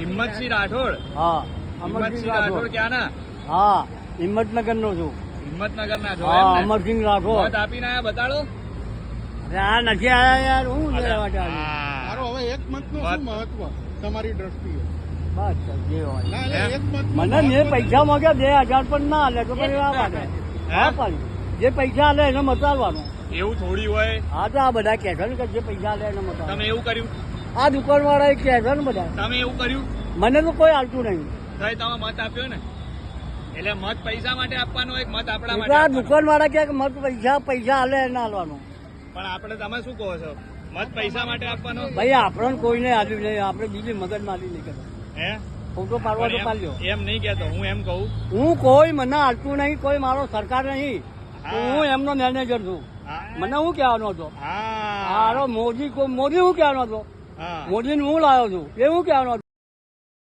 હિંમતસિંહ રાઠોડ. હા હિંમતસિંહ રાઠોડ ક્યાંના? હા હિંમતનગર નો છું. હિંમતનગર ના છો હા અમરસિંહ રાઠોડ. મત આપીને આયા બતાડો. અરે આ નથી આયા યાર હું લેવા માટે આવ્યો? હવે એક મતનું શું મહત્વ? તમારી દ્રષ્ટિએ. બસ જે હોય. મને મેં પૈસા માંગ્યા બે હજાર પણ ના લે તો પછી આ જે પૈસા લે એને મતાડવાનું. એવું થોડી હોય? હા તો આ બધા કે છે ને કે જે પૈસા લે એને મતાડવાનું. તમે એવું કર્યું? આ દુકાન વાળા એ કહેવા ને બધા. તમે એવું કર્યું? મને તો કોઈ આવતું નહીં. ભાઈ તમે મત આપ્યો ને? એટલે મત પૈસા માટે આપવાનો એક મત આપણા માટે આ દુકાન વાળા કે મત પૈસા પૈસા હાલે એને હાલવાનો પણ આપણે તમે શું કહો છો? મત પૈસા માટે આપવાનો? ભાઈ આપણને કોઈને હાલ્યું નહીં. આપણે બીજી મગજ મારી નહીં કરતા હે? ફોટો પાડવા તો પાડ્યો. એમ- નહીં કેતો હું એમ કહું. હું કોઈ મને હાલતું નહીં. કોઈ મારો સરકાર નહીં. હું. એમનો મેનેજર છું. મને હું કહેવાનો હતો? હા. મોદી મોદી હું કહેવાનો હતો? મોદીને હું લાવ્યો છું? એવું કહેવાનું